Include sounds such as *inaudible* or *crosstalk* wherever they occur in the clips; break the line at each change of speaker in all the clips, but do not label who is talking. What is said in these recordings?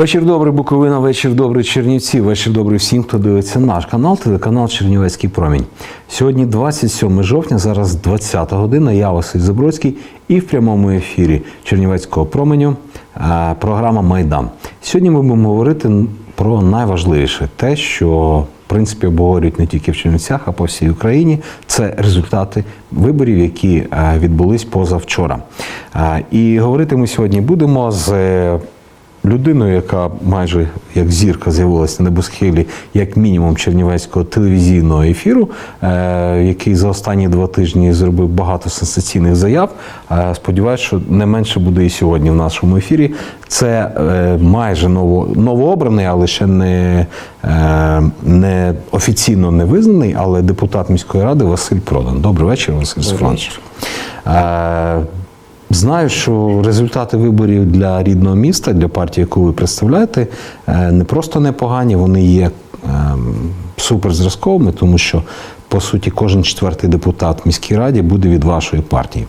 Вечір добрий, Буковина, вечір добрий, Чернівці, вечір добрий всім, хто дивиться наш канал, телеканал Чернівецький промінь. Сьогодні 27 жовтня, зараз 20 година. Я Василь Забродський і в прямому ефірі Чернівецького променю е, програма Майдан. Сьогодні ми будемо говорити про найважливіше те, що в принципі обговорюють не тільки в Чернівцях, а по всій Україні. Це результати виборів, які е, відбулись позавчора. Е, І говорити ми сьогодні будемо з людиною, яка майже як зірка з'явилася на небосхилі, як мінімум чернівецького телевізійного ефіру, е, який за останні два тижні зробив багато сенсаційних заяв. Е, Сподіваюсь, що не менше буде і сьогодні в нашому ефірі. Це е, майже ново, новообраний, але ще не, е, не офіційно не визнаний, але депутат міської ради Василь Продан. Добрий вечір, Василь Сфранч. Е, Знаю, що результати виборів для рідного міста, для партії, яку ви представляєте, е, не просто непогані, вони є ем, суперзразковими, тому що по суті кожен четвертий депутат в міській раді буде від вашої партії.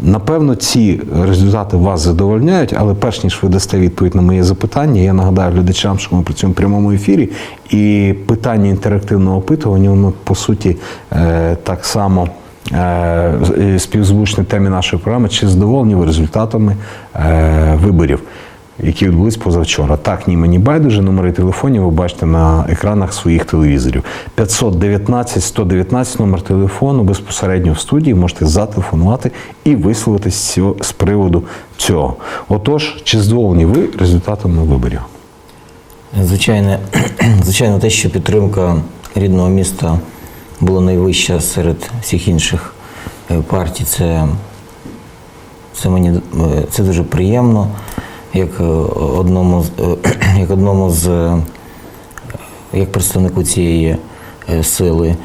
Напевно, ці результати вас задовольняють, але перш ніж ви дасте відповідь на моє запитання, я нагадаю глядачам, що ми працюємо в прямому ефірі, і питання інтерактивного опитування, воно по суті е, так само. Е, співзвучні темі нашої програми, чи задоволені ви результатами е, виборів, які відбулись позавчора. Так, ні, мені байдуже. Номери телефонів ви бачите на екранах своїх телевізорів. 519 119 номер телефону безпосередньо в студії можете зателефонувати і висловитись з приводу цього. Отож, чи задоволені ви результатами виборів?
Звичайно, *clears throat* звичайно, те, що підтримка рідного міста була найвища серед всіх інших е, партій, це, це мені е, це дуже приємно, як е, одному з *clears throat* як одному з як представнику цієї сили.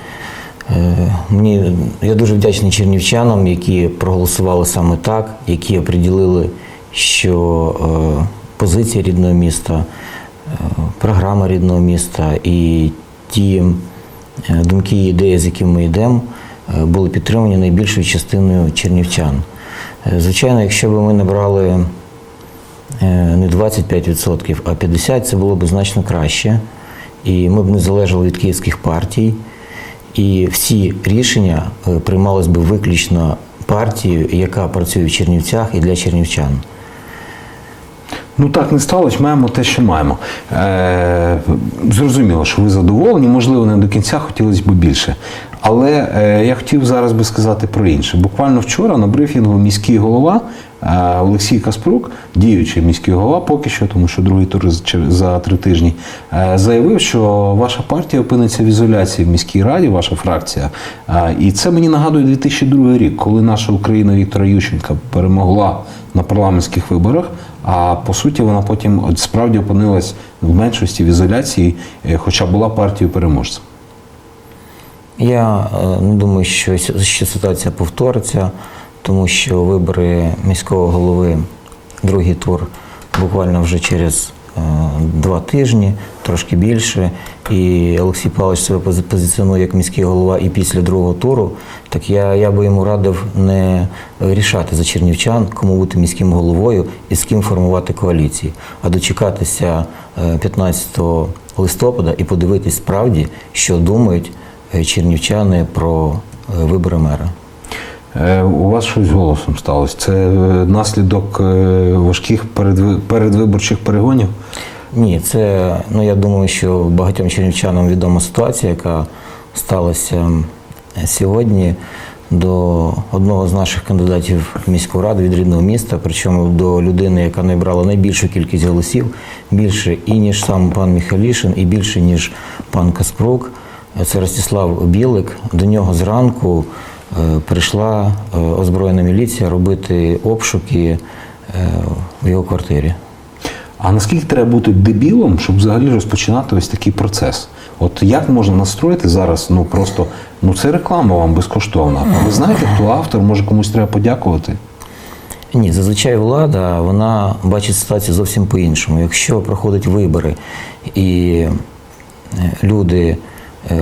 Мені я дуже вдячний чернівчанам, які проголосували саме так, які оприділили, що позиція рідного міста, програма рідного міста і ті думки і ідеї, з якими ми йдемо, е, були підтримані найбільшою частиною чернівчан. Е, Звичайно, якщо б ми набрали е, не 25%, а 50%, це було б значно краще. І ми б не залежали від київських партій. І всі рішення е, приймались би виключно партією, яка працює в Чернівцях і для чернівчан.
Ну так не сталося, маємо те, що маємо. Е, зрозуміло, що ви задоволені, можливо, не до кінця хотілося б більше. Але е, я хотів зараз би сказати про інше. Буквально вчора на брифінгу міський голова е, Олексій Каспрук, діючий міський голова, поки що, тому що другий тур за три тижні, е, заявив, що ваша партія опиниться в ізоляції в міській раді, ваша фракція. Е, і це мені нагадує 2002 рік, коли наша Україна Віктора Ющенка перемогла на парламентських виборах. А по суті, вона потім от справді опинилась в меншості в ізоляції, е, хоча була партією переможцем.
Я не думаю, що, що ситуація повториться, тому що вибори міського голови, другий тур, буквально вже через е, два тижні, трошки більше. І Олексій Павлович себе пози- позиціонує як міський голова і після другого туру. Так я, я би йому радив не рішати за чернівчан, кому бути міським головою і з ким формувати коаліції, а дочекатися е, 15 листопада і подивитись справді, що думають е, чернівчани про е, вибори мера.
Е, У вас щось голосом сталося. Це е, наслідок е, важких передвиборчих перегонів.
Ні, це ну я думаю, що багатьом чернівчанам відома ситуація, яка сталася сьогодні до одного з наших кандидатів в міську раду від рідного міста, причому до людини, яка набрала найбільшу кількість голосів, більше і ніж сам пан Міхалішин, і більше ніж пан Каспрук. Це Ростислав Білик. До нього зранку е, прийшла е, озброєна міліція робити обшуки е, в його квартирі.
А наскільки треба бути дебілом, щоб взагалі розпочинати ось такий процес? От як можна настроїти зараз? Ну просто ну це реклама вам безкоштовна. А ви знаєте, хто автор? Може комусь треба подякувати?
Ні, зазвичай влада вона бачить ситуацію зовсім по-іншому. Якщо проходять вибори і е, люди е,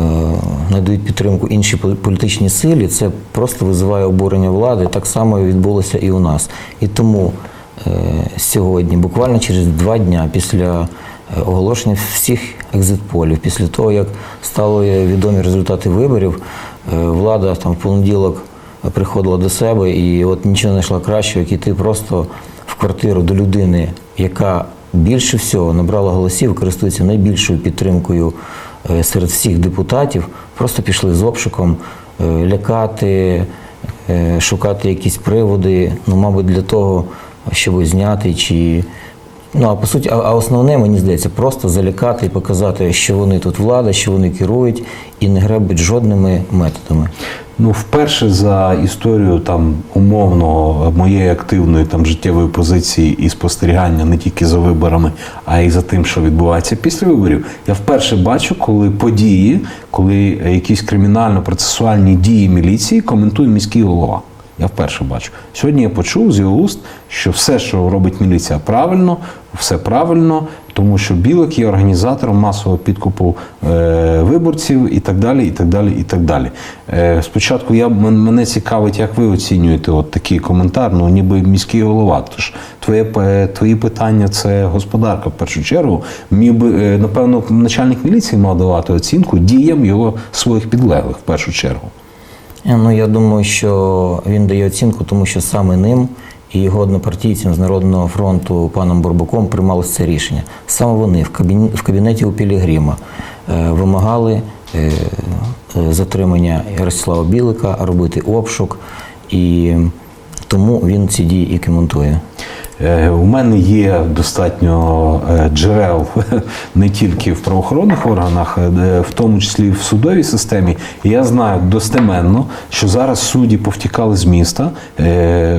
надають підтримку іншій пол- політичній силі, це просто визиває обурення влади. Так само відбулося і у нас. І тому сьогодні, буквально через два дня після е, оголошення всіх екзитполів, після того, як стали відомі результати виборів, е, влада там в понеділок приходила до себе і от нічого не знайшла кращого, як іти просто в квартиру до людини, яка більше всього набрала голосів, користується найбільшою підтримкою е, серед всіх депутатів, просто пішли з обшуком е, лякати, е, шукати якісь приводи, ну, мабуть, для того, щоб зняти чи. Ну, а по суті, а основне, мені здається, просто залякати і показати, що вони тут влада, що вони керують, і не гребуть жодними методами.
Ну, вперше за історію там умовно моєї активної там життєвої позиції і спостерігання не тільки за виборами, а й за тим, що відбувається після виборів. Я вперше бачу, коли події, коли якісь кримінально-процесуальні дії міліції коментує міський голова. Я вперше бачу. Сьогодні я почув з його уст, що все, що робить міліція, правильно, все правильно, тому що Білик є організатором масового підкупу е, виборців і так далі. і так далі, і так далі. Е, спочатку я, мене цікавить, як ви оцінюєте от такий коментар, ну ніби міський голова. Тож твоє, твої питання це господарка в першу чергу. Міг би, е, напевно, начальник міліції мав давати оцінку діям його своїх підлеглих в першу чергу.
Е, Ну, я думаю, що він дає оцінку, тому що саме ним і його однопартійцям з Народного фронту паном Бурбаком приймалося це рішення. Саме вони в кабінеті, в кабінеті у Пілігрима е, вимагали е, затримання Ярослава Білика, робити обшук, і тому він ці дії і коментує.
Е, У мене є достатньо е, джерел *laughs* не тільки в правоохоронних органах, е, в тому числі в судовій системі. І я знаю достеменно, що зараз судді повтікали з міста,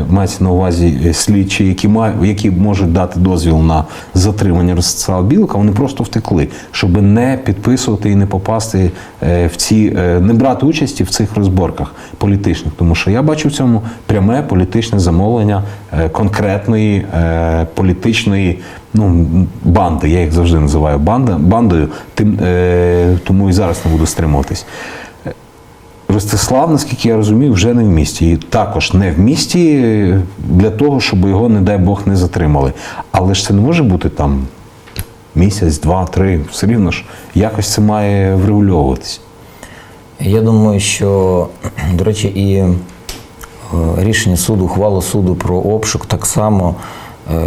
мається на увазі слідчі, які мають, які можуть дати дозвіл на затримання Ростислава Білика, вони просто втекли, щоб не підписувати і не попасти в ці, не брати участі в цих розборках політичних. Тому що я бачу в цьому пряме політичне замовлення конкретної е, політичної ну, банди. Я їх завжди називаю банда, бандою, тим, е, тому і зараз не буду стримуватись. Е, Ростислав, наскільки я розумію, вже не в місті. І також не в місті для того, щоб його, не дай Бог, не затримали. Але ж це не може бути там місяць, два, три. Все рівно ж якось це має врегульовуватись.
Я думаю, що, до речі, і рішення суду, ухвалу суду про обшук так само е,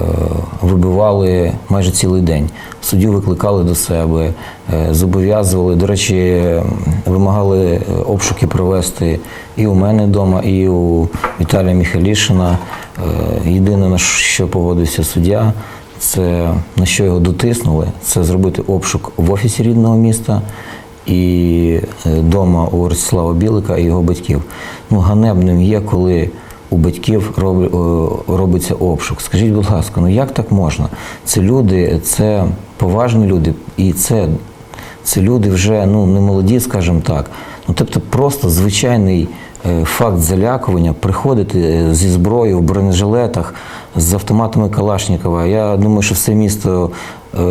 вибивали майже цілий день. Суддю викликали до себе, е, зобов'язували. До речі, е, вимагали е, обшуки провести і у мене вдома, і у Віталія Міхалішина. Е, Єдине, на що погодився суддя, це на що його дотиснули, це зробити обшук в офісі рідного міста і вдома у Ростислава Білика і його батьків. Ну, ганебним є, коли у батьків роб- робиться обшук. Скажіть, будь ласка, ну як так можна? Це люди, це поважні люди, і це, це люди вже ну, не молоді, скажімо так. Ну, тобто просто звичайний е, факт залякування, приходити е, зі зброєю в бронежилетах, з автоматами Калашникова. Я думаю, що все місто е,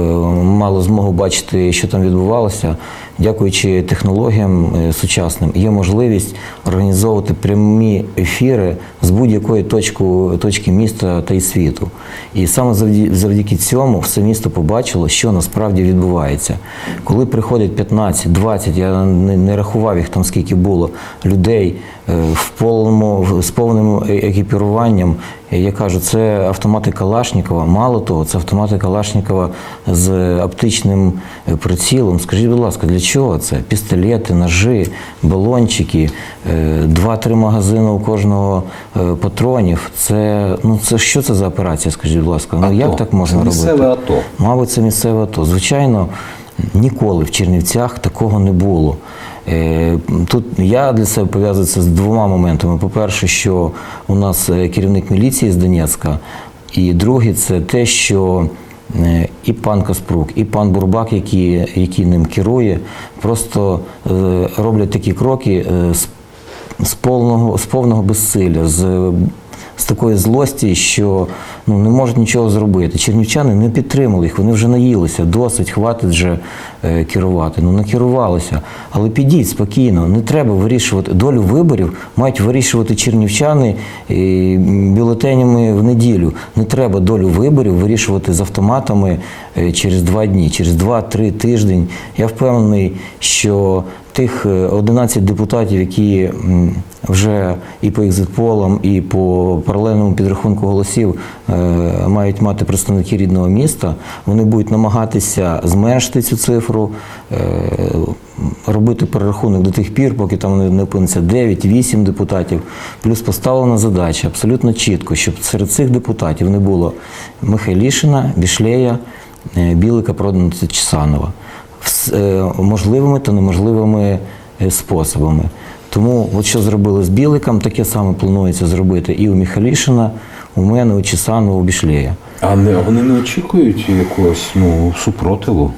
мало змогу бачити, що там відбувалося. Дякуючи технологіям е, сучасним, є можливість організовувати прямі ефіри з будь-якої точки, міста та й світу. І саме завдяки, цьому все місто побачило, що насправді відбувається. Коли приходять 15, 20, я не, рахував їх там скільки було людей е, в повному, з повним е- екіпіруванням. Я кажу, це автомати Калашникова. Мало того, це автомати Калашникова з оптичним прицілом. Скажіть, будь ласка, для чого це? Пістолети, ножи, балончики, е, два-три магазини у кожного е, патронів. Це ну це що це за операція? Скажіть, будь ласка, ну як так можна
Це
робити?
місцеве АТО.
Мабуть, це місцеве АТО. Звичайно, ніколи в Чернівцях такого не було. Е, Тут я для себе пов'язую це з двома моментами. По-перше, що у нас керівник міліції з Донецька, і другий це те, що і пан Каспрук, і пан Бурбак, які, які ним керує, просто е, роблять такі кроки е, з повного, з повного безсилля, з, з такої злості, що ну, не можуть нічого зробити. Чернівчани не підтримали їх, вони вже наїлися, досить, хватить вже е, керувати. Ну, накерувалися. Але підіть спокійно, не треба вирішувати. Долю виборів мають вирішувати чернівчани е, бюлетенями в неділю. Не треба долю виборів вирішувати з автоматами е, через два дні, через два-три тиждень. Я впевнений, що тих е, 11 депутатів, які вже і по екзитполам, і по паралельному підрахунку голосів е, мають мати представники рідного міста, вони будуть намагатися зменшити цю цифру, е, робити перерахунок до тих пір, поки там не- опиниться 9-8 депутатів. Плюс поставлена задача абсолютно чітко, щоб серед цих депутатів не було Михайлішина, Бішлея, е, Білика, Проданця, Чесанова. Е, можливими та неможливими е, способами. Тому, от що зробили з Біликом, таке саме планується зробити і у Міхалішина, у мене, у Чесану, у Бішлея.
А не, вони не очікують якогось ну, супротиву.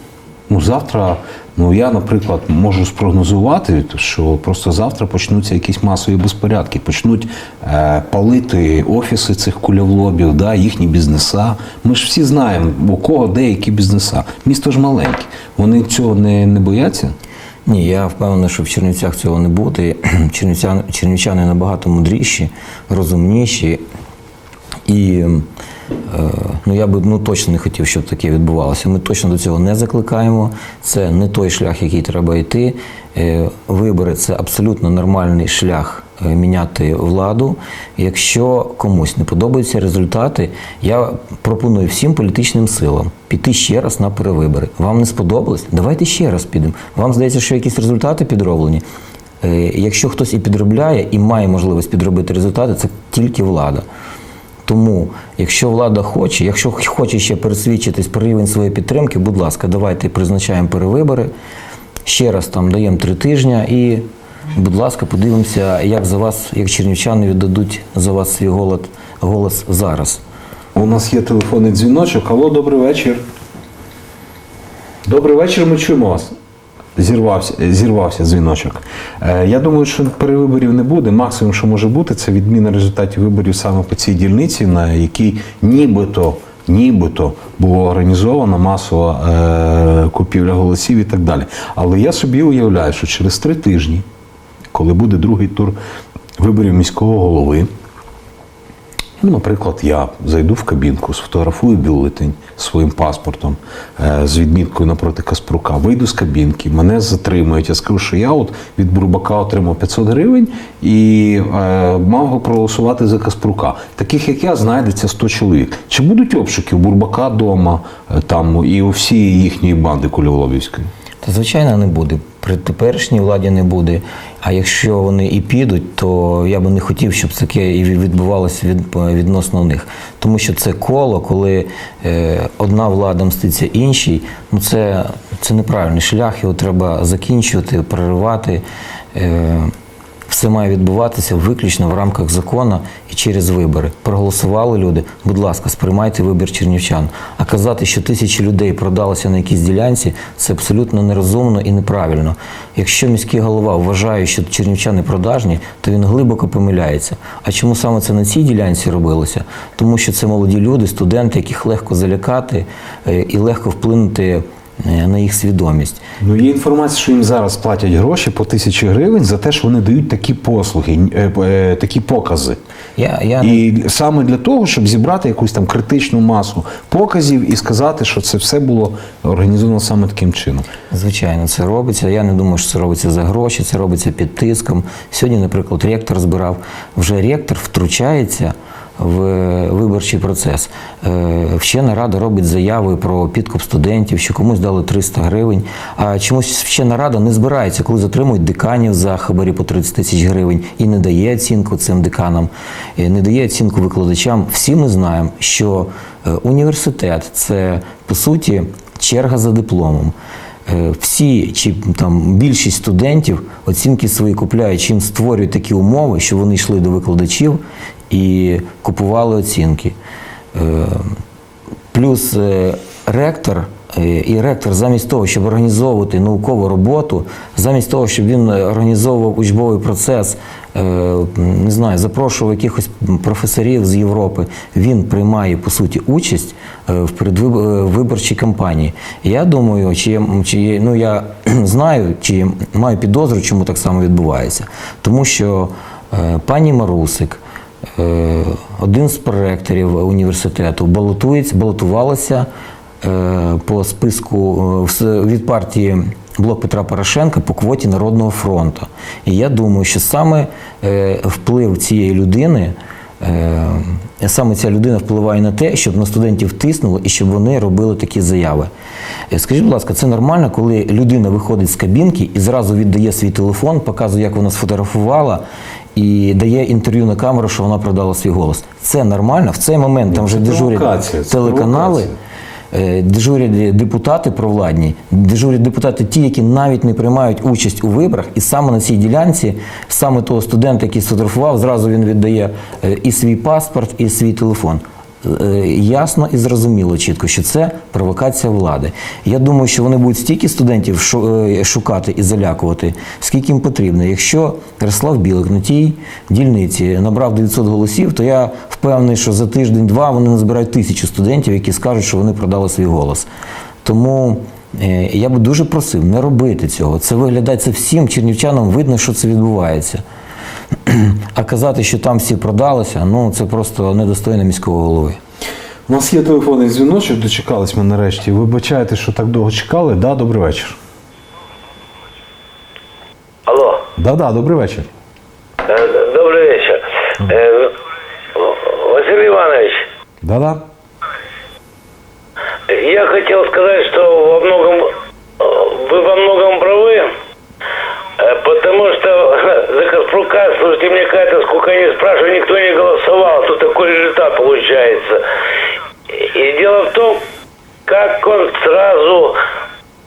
Ну, завтра, ну я, наприклад, можу спрогнозувати, що просто завтра почнуться якісь масові безпорядки, почнуть е, палити офіси цих кульовлобів, да, їхні бізнеса. Ми ж всі знаємо, у кого де які бізнеса. Місто ж маленьке. Вони цього не, не бояться.
Ні, я впевнений, що в Чернівцях цього не буде. *clears throat* Чернівчани, чернівчани набагато мудріші, розумніші. І ну, я би ну, точно не хотів, щоб таке відбувалося. Ми точно до цього не закликаємо. Це не той шлях, який треба йти. Е, Вибори це абсолютно нормальний шлях е, міняти владу. Якщо комусь не подобаються результати, я пропоную всім політичним силам піти ще раз на перевибори. Вам не сподобалось? Давайте ще раз підемо. Вам здається, що якісь результати підроблені. Е, Якщо хтось і підробляє, і має можливість підробити результати, це тільки влада. Тому, якщо влада хоче, якщо хоче ще пересвідчитись про рівень своєї підтримки, будь ласка, давайте призначаємо перевибори. Ще раз там даємо три тижні і, будь ласка, подивимося, як за вас, як чернівчани віддадуть за вас свій голод, голос зараз.
У нас є телефонний дзвіночок. Алло, добрий вечір. Добрий вечір, ми чуємо вас. Зірвався, зірвався дзвіночок. Е, я думаю, що перевиборів не буде. Максимум, що може бути, це відміна результатів виборів саме по цій дільниці, на якій нібито, нібито була організована масова е, купівля голосів і так далі. Але я собі уявляю, що через три тижні, коли буде другий тур виборів міського голови, Ну, наприклад, я зайду в кабінку, сфотографую бюлетень своїм паспортом е, з відміткою напроти Каспрука, вийду з кабінки, мене затримують. Я скажу, що я от від Бурбака отримав 500 гривень і е, мав проголосувати за Каспрука. Таких як я знайдеться 100 чоловік. Чи будуть обшуки у Бурбака вдома там і у всієї їхньої банди Кульолобівської?
Та звичайно не буде. При теперішній владі не буде. А якщо вони і підуть, то я би не хотів, щоб таке і відбувалося від, відносно них. Тому що це коло, коли е, одна влада мститься іншій, ну це, це неправильний шлях, його треба закінчувати, проривати. Е, все має відбуватися виключно в рамках закону і через вибори. Проголосували люди. Будь ласка, сприймайте вибір чернівчан. А казати, що тисячі людей продалися на якійсь ділянці, це абсолютно нерозумно і неправильно. Якщо міський голова вважає, що чернівчани продажні, то він глибоко помиляється. А чому саме це на цій ділянці робилося? Тому що це молоді люди, студенти, яких легко залякати е, і легко вплинути на їх свідомість.
Ну, є інформація, що їм зараз платять гроші по тисячі гривень за те, що вони дають такі послуги, е, е, такі покази.
Я, я
І саме для того, щоб зібрати якусь там критичну масу показів і сказати, що це все було організовано саме таким чином.
Звичайно, це робиться. Я не думаю, що це робиться за гроші, це робиться під тиском. Сьогодні, наприклад, ректор збирав. Вже ректор втручається в виборчий процес. Е, Вчена рада робить заяви про підкуп студентів, що комусь дали 300 гривень. А чомусь вчена рада не збирається, коли затримують деканів за хабарі по 30 тисяч гривень і не дає оцінку цим деканам, і не дає оцінку викладачам. Всі ми знаємо, що е, університет це по суті черга за дипломом. Е, Всі чи там більшість студентів оцінки свої купляють, чим створюють такі умови, що вони йшли до викладачів і купували оцінки. Е, Плюс е, ректор е, і ректор, замість того, щоб організовувати наукову роботу, замість того, щоб він організовував учбовий процес, не знаю, запрошував якихось професорів з Європи, він приймає по суті участь в передвиборчій кампанії. Я думаю, чи, чи ну я *clears throat* знаю, чи маю підозру, чому так само відбувається. Тому що пані Марусик. Е, один з проректорів університету балотується, балотувалася е, по списку е, від партії Блок Петра Порошенка по квоті Народного фронту. І я думаю, що саме вплив цієї людини. Саме ця людина впливає на те, щоб на студентів тиснуло і щоб вони робили такі заяви. Скажіть, будь ласка, це нормально, коли людина виходить з кабінки і зразу віддає свій телефон, показує, як вона сфотографувала, і дає інтерв'ю на камеру, що вона продала свій голос. Це нормально. В цей момент там вже
це
дежурять
провокація,
телеканали, е, дежурять депутати провладні, дежурять депутати ті, які навіть не приймають участь у виборах, і саме на цій ділянці, саме того студента, який сфотографував, зразу він віддає е, і свій паспорт, і свій телефон. Е, Ясно і зрозуміло чітко, що це провокація влади. Я думаю, що вони будуть стільки студентів е, шукати і залякувати, скільки їм потрібно. Якщо Ярослав Білик на тій дільниці набрав 900 голосів, то я впевнений, що за тиждень-два вони назбирають тисячу студентів, які скажуть, що вони продали свій голос. Тому е, я би дуже просив не робити цього. Це виглядає це всім чернівчанам видно, що це відбувається. А казати, що там всі продалися, ну це просто недостойно міського голови.
У нас є телефонний дзвіночок, дочекались ми нарешті. Вибачайте, що так довго чекали. Да, добрий вечір.
Алло,
Да-да, добрий вечір.
э, добрый вечер. Э, Василий Иванович,
Да-да.
я хотел сказать, что во многом э, вы во многом правы, э, Потому что *laughs* за Каспрука, слушайте, мне кажется, сколько не спрашиваю, никто не голосовал, тут такой результат получается. И дело в том, как он сразу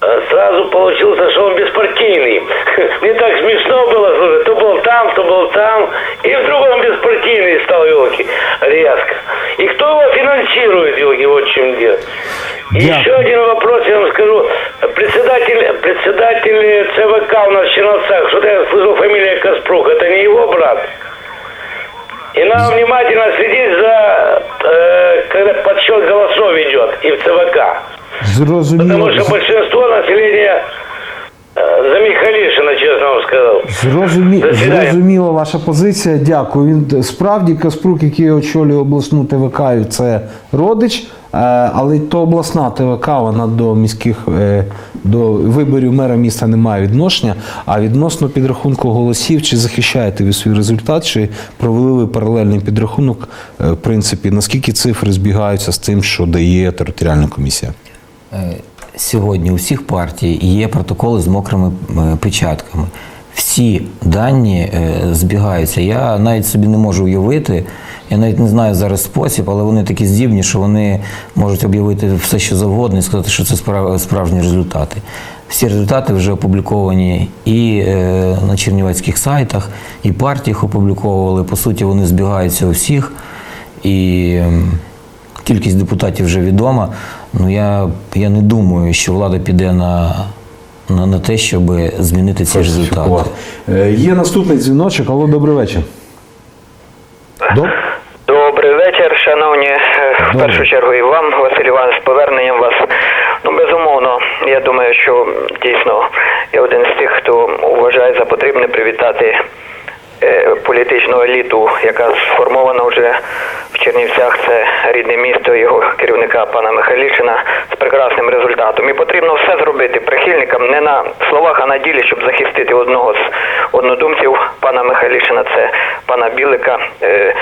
э, сразу получился, что он беспартийный. *laughs* Мне так смешно было, слушай, то был там, то был там, и вдруг он беспартийный стал, елки, резко. И кто его финансирует, елки, вот чем дело. И
Я-
еще один вопрос, я вам скажу. Председатель, председатель ЦВК у нас в Черновцах, что-то я слышал фамилия Каспрук, это не его брат? И надо внимательно следить за, э, когда подсчет голосов идет и в ЦВК. Потому
Зрозуміло.
что большинство населения э, за Михалишина, честно вам сказал.
Зрозумі... Зрозуміла ваша позиція. Дякую. Він справді Каспрук, який очолює обласну ТВК, це родич, е, але то обласна ТВК, вона до міських е, до виборів мера міста не має відношення. А відносно підрахунку голосів, чи захищаєте ви свій результат, чи провели ви паралельний підрахунок, е, в принципі, наскільки цифри збігаються з тим, що дає територіальна комісія?
Сьогодні у всіх партій є протоколи з мокрими е, печатками. Всі дані е, збігаються. Я навіть собі не можу уявити. Я навіть не знаю зараз спосіб, але вони такі здібні, що вони можуть об'явити все, що завгодно, і сказати, що це справжні результати. Всі результати вже опубліковані і е, на чернівецьких сайтах, і партіях опубліковували. По суті, вони збігаються у всіх. І кількість депутатів вже відома. Ну я, я не думаю, що влада піде на, на, на те, щоб змінити ці результати.
Е, Є наступний дзвіночок. Алло, добрий вечір. Доб...
Добрий вечір, шановні. Е, В першу чергу і вам, Василь Іванович, з поверненням вас. Ну, безумовно, я думаю, що дійсно я один з тих, хто вважає за потрібне привітати е, політичну еліту, яка сформована вже Чернівцях. Це рідне місто його керівника пана Михайлішина з прекрасним результатом. І потрібно все зробити прихильникам не на словах, а на ділі, щоб захистити одного з однодумців пана Михайлішина. Це пана Білика, е,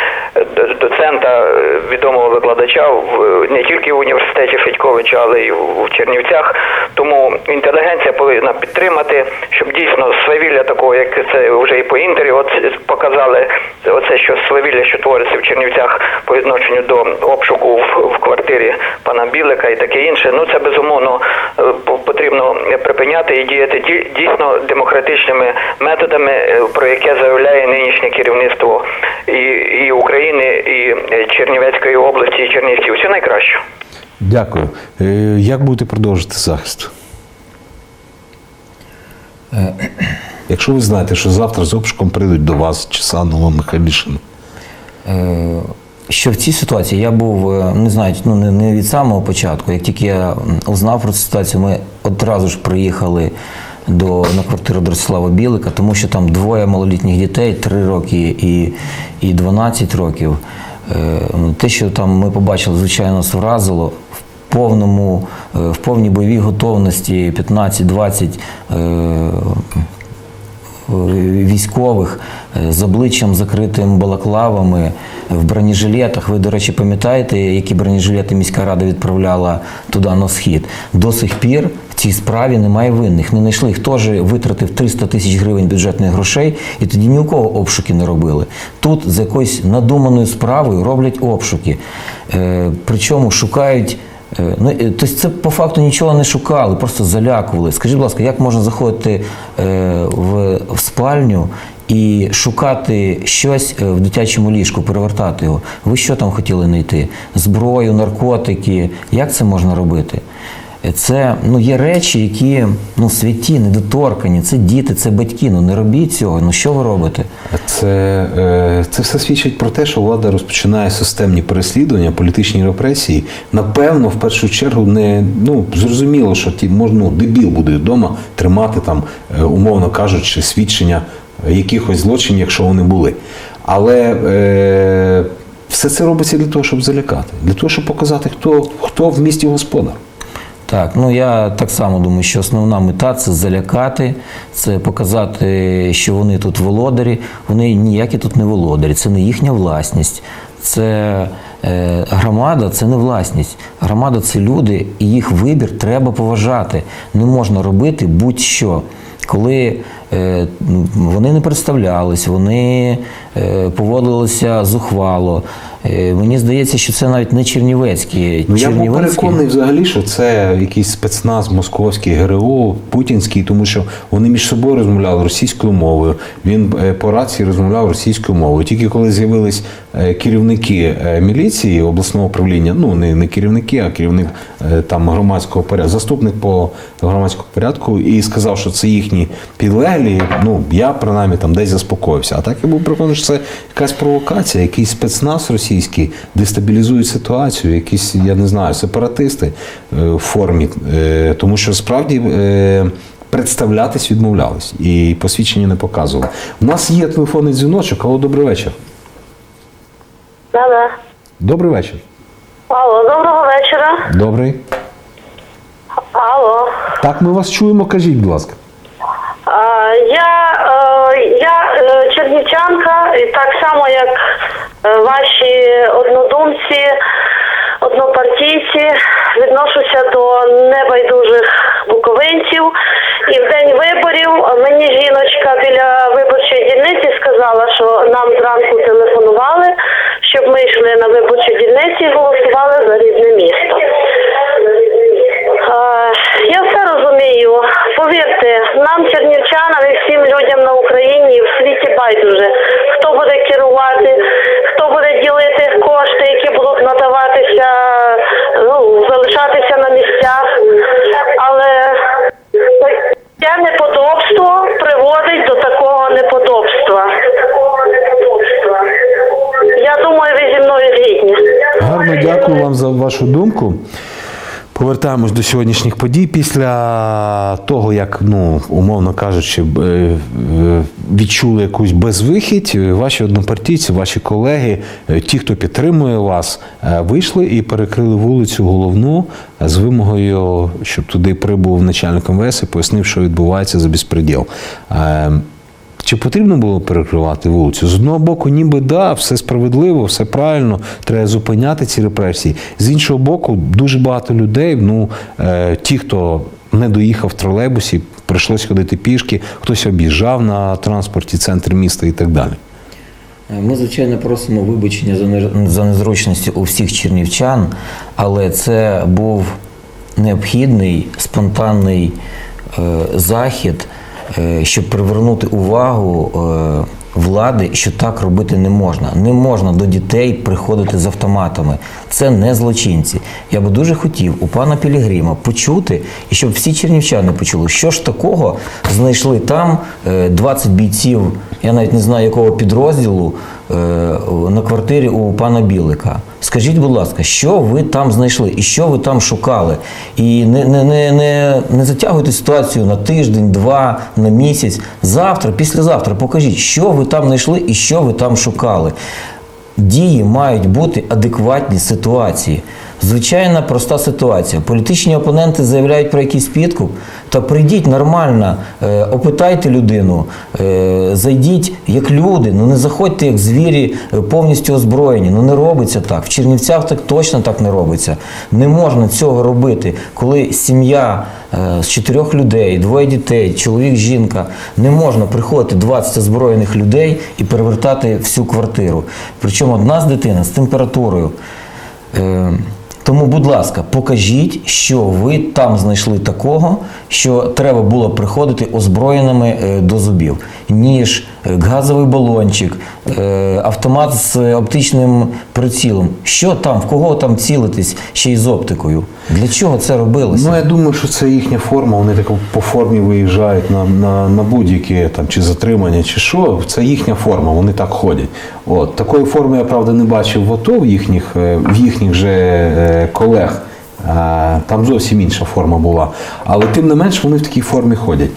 доцента, відомого викладача в не тільки в університеті Федьковича, але й в Чернівцях. Тому інтелігенція повинна підтримати, щоб дійсно свавілля такого, як це вже і по інтері, от показали оце, що свавілля, що твориться в Чернівцях по відношенню до обшуку в, квартирі пана Білика і таке інше. Ну це безумовно е, потрібно припиняти і діяти ді- дійсно демократичними методами, е, про яке заявляє нинішнє керівництво і, і України, і е, Чернівецької області, і Чернівців. Все найкраще.
Дякую. Е, Як будете продовжити захист? Якщо ви знаєте, що завтра з обшуком прийдуть до вас Чесанова Михайлішина.
Е, Що в цій ситуації я був, е, не знаю, ну не, від самого початку. Як тільки я узнав про цю ситуацію, ми одразу ж приїхали до, на квартиру до Ростислава Білика, тому що там двоє малолітніх дітей, 3 роки і, і 12 років. Е, Те, що там ми побачили, звичайно, нас вразило. В повному, е, в повній бойовій готовності 15-20 е, військових е, з обличчям закритим балаклавами в бронежилетах. Ви, до речі, пам'ятаєте, які бронежилети міська рада відправляла туди на схід? До сих пір в цій справі немає винних. Не знайшли. Хто ж витратив 300 тисяч гривень бюджетних грошей, і тоді ні у кого обшуки не робили. Тут з якоюсь надуманою справою роблять обшуки. Е, причому шукають. Е, Ну, тобто це по факту нічого не шукали, просто залякували. Скажіть, будь ласка, як можна заходити е, в, в спальню і шукати щось е, в дитячому ліжку, перевертати його? Ви що там хотіли знайти? Зброю, наркотики? Як це можна робити? Е, Це ну, є речі, які ну, святі, недоторкані. Це діти, це батьки. Ну не робіть цього. Ну що ви робите?
Це, е, це все свідчить про те, що влада розпочинає системні переслідування, політичні репресії. Напевно, в першу чергу, не ну зрозуміло, що ті можна ну, дебіл буде вдома тримати там, е, умовно кажучи, свідчення якихось злочинів, якщо вони були. Але е, все це робиться для того, щоб залякати, для того, щоб показати, хто, хто в місті господар.
Так, ну я так само думаю, що основна мета це залякати, це показати, що вони тут володарі. Вони ніякі тут не володарі, це не їхня власність. Це е, громада це не власність. Громада це люди, і їх вибір треба поважати. Не можна робити будь-що. Коли вони не представлялись, вони е, поводилися зухвало. Е, мені здається, що це навіть не чернівецькі.
Ну, я був переконаний взагалі, що це якийсь спецназ московський ГРУ, путінський, тому що вони між собою розмовляли російською мовою. Він е, по рації розмовляв російською мовою. Тільки коли з'явились е, керівники е, міліції обласного управління, ну не, не керівники, а керівник е, там громадського порядку, заступник по громадському порядку, і сказав, що це їхні підлеглі. Ну я принаймні там десь заспокоївся. А так я був переконаний, що це якась провокація, якийсь спецназ російський дестабілізує ситуацію, якісь, я не знаю, сепаратисти е, в формі. Е, Тому що справді. е, Представлятись відмовлялись і посвідчення не показували. У нас є телефонний дзвіночок. Алло, добрий вечір.
Да-да.
Добрий вечір.
Алло, доброго вечора.
Добрий.
Алло.
Так, ми вас чуємо. Кажіть, будь ласка.
Я, е, я е, чернівчанка, і так само, як е, ваші однодумці, однопартійці, відношуся до небайдужих буковинців. І в день виборів мені жіночка біля виборчої дільниці сказала, що нам зранку телефонували, щоб ми йшли на виборчу дільницю і голосували за рідне місто. Я все розумію. Повірте, нам, чернівчанам і всім людям на Україні і в світі байдуже, хто буде керувати, хто буде ділити кошти, які будуть надаватися, ну, залишатися на місцях. Але це неподобство приводить до такого неподобства. Я думаю, ви зі мною згідні.
Гарно дякую вам за вашу думку. Повертаємось до сьогоднішніх подій. Після того, як, ну, умовно кажучи, е, відчули якусь безвихідь, ваші однопартійці, ваші колеги, е, ті, хто підтримує вас, е, вийшли і перекрили вулицю головну з вимогою, щоб туди прибув начальник МВС і пояснив, що відбувається за безпреділ. Чи потрібно було перекривати вулицю? З одного боку, ніби да, все справедливо, все правильно, треба зупиняти ці репресії. З іншого боку, дуже багато людей, ну е, ті, хто не доїхав в тролейбусі, прийшлось ходити пішки, хтось об'їжджав на транспорті, центр міста і так далі.
Е, Ми, звичайно, просимо вибачення за не- за незручності у всіх чернівчан, але це був необхідний спонтанний е, захід, щоб привернути увагу е, влади. що так робити не можна. Не можна до дітей приходити з автоматами. Це не злочинці. Я би дуже хотів у пана Пілігрима почути, і щоб всі чернівчани почули, що ж такого знайшли там е, 20 бійців, я навіть не знаю якого підрозділу, е, на квартирі у пана Білика. Скажіть, будь ласка, що ви там знайшли і що ви там шукали? І не, не, не, не, не затягуйте ситуацію на тиждень, два, на місяць. Завтра, післязавтра покажіть, що ви там знайшли і що ви там шукали. Дії мають бути адекватні ситуації. Звичайна проста ситуація. Політичні опоненти заявляють про якийсь підкуп. Та прийдіть нормально, е, опитайте людину, е, зайдіть як люди, ну не заходьте як звірі е, повністю озброєні. Ну не робиться так. В Чернівцях так точно так не робиться. Не можна цього робити, коли сім'я з чотирьох людей, двоє дітей, чоловік, жінка. Не можна приходити 20 озброєних людей і перевертати всю квартиру. Причому одна з дитина з температурою. Тому, будь ласка, покажіть, що ви там знайшли такого, що треба було приходити озброєними е, до зубів. Ніж, е, газовий балончик, е, автомат з оптичним прицілом. Що там, в кого там цілитись ще й з оптикою? Для чого це робилося?
Ну, я думаю, що це їхня форма. Вони так по формі виїжджають на, на, на будь-які там чи затримання, чи що. Це їхня форма, вони так ходять. От такої форми я правда не бачив в АТО в їхніх е, в їхніх же е, колег. Е, Там зовсім інша форма була. Але тим не менш вони в такій формі ходять.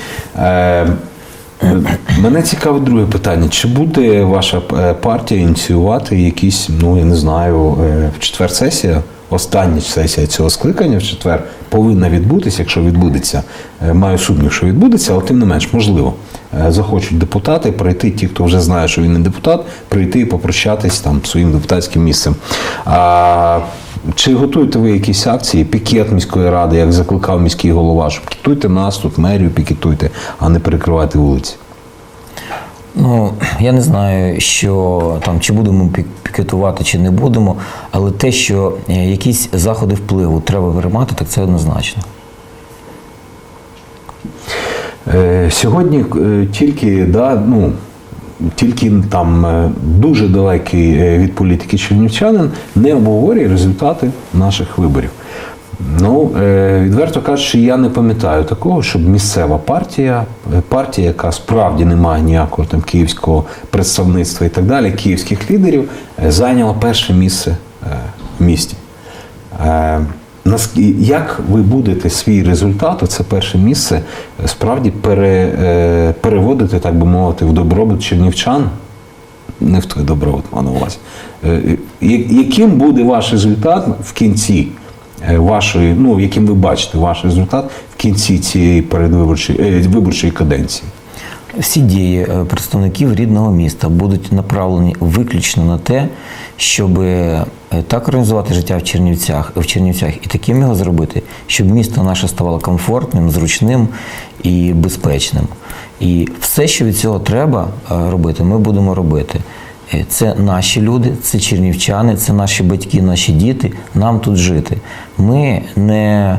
Е, Мене цікавить друге питання. Чи буде ваша е, партія ініціювати якісь, ну я не знаю, е, в четвер сесія, остання сесія цього скликання в четвер повинна відбутися, якщо відбудеться. Маю сумнів, що відбудеться, але тим не менш, можливо. Захочуть депутати прийти, ті, хто вже знає, що він не депутат, прийти і попрощатись там своїм депутатським місцем. А, чи готуєте ви якісь акції, пікет міської ради, як закликав міський голова, що пікетуйте нас тут, мерію пікетуйте, а не перекривайте вулиці?
Ну, я не знаю, що там чи будемо пікетувати, чи не будемо, але те, що е, якісь заходи впливу треба приймати, так це однозначно.
Е, Сьогодні е, тільки, да, ну, тільки там е, дуже далекий е, від політики чернівчанин не обговорює результати наших виборів. Ну, е, відверто кажучи, я не пам'ятаю такого, щоб місцева партія, партія, яка справді не має ніякого там київського представництва і так далі, київських лідерів, зайняла перше місце в місті. Як ви будете свій результат, це перше місце, справді пере, е, переводити, так би мовити, в добробут чернівчан? Не в той добробут, маю на увазі. Е, Яким буде ваш результат в кінці е, вашої, ну яким ви бачите ваш результат в кінці цієї передвиборчої виборчої каденції?
Всі дії представників рідного міста будуть направлені виключно на те, щоб так організувати життя в Чернівцях, в Чернівцях і таким його зробити, щоб місто наше ставало комфортним, зручним і безпечним. І все, що від цього треба е, робити, ми будемо робити. Е, Це наші люди, це чернівчани, це наші батьки, наші діти. Нам тут жити. Ми е,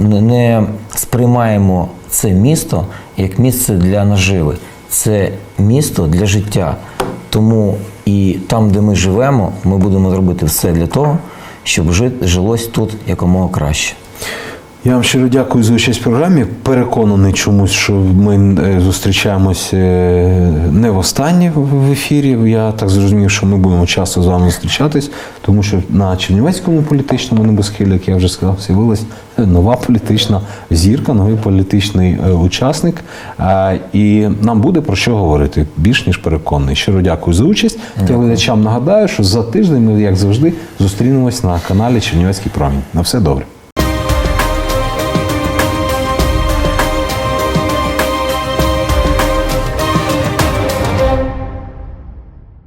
не- не сприймаємо це місто як місце для наживи. Це місто для життя. Тому і там, де ми живемо, ми будемо робити все для того, щоб жилось тут якомога краще.
Я вам щиро дякую за участь в програмі. Переконаний чомусь, що ми е, зустрічаємось е, не востаннє в ефірі. Я так зрозумів, що ми будемо часто з вами зустрічатись, тому що на Чернівецькому політичному небосхилі, як я вже сказав, з'явилась нова політична зірка, новий політичний е, учасник. Е, І нам буде про що говорити більш ніж переконаний. Щиро дякую за участь. Телеглядачам нагадаю, що за тиждень ми, як завжди, зустрінемось на каналі Чернівецький промінь. На все добре.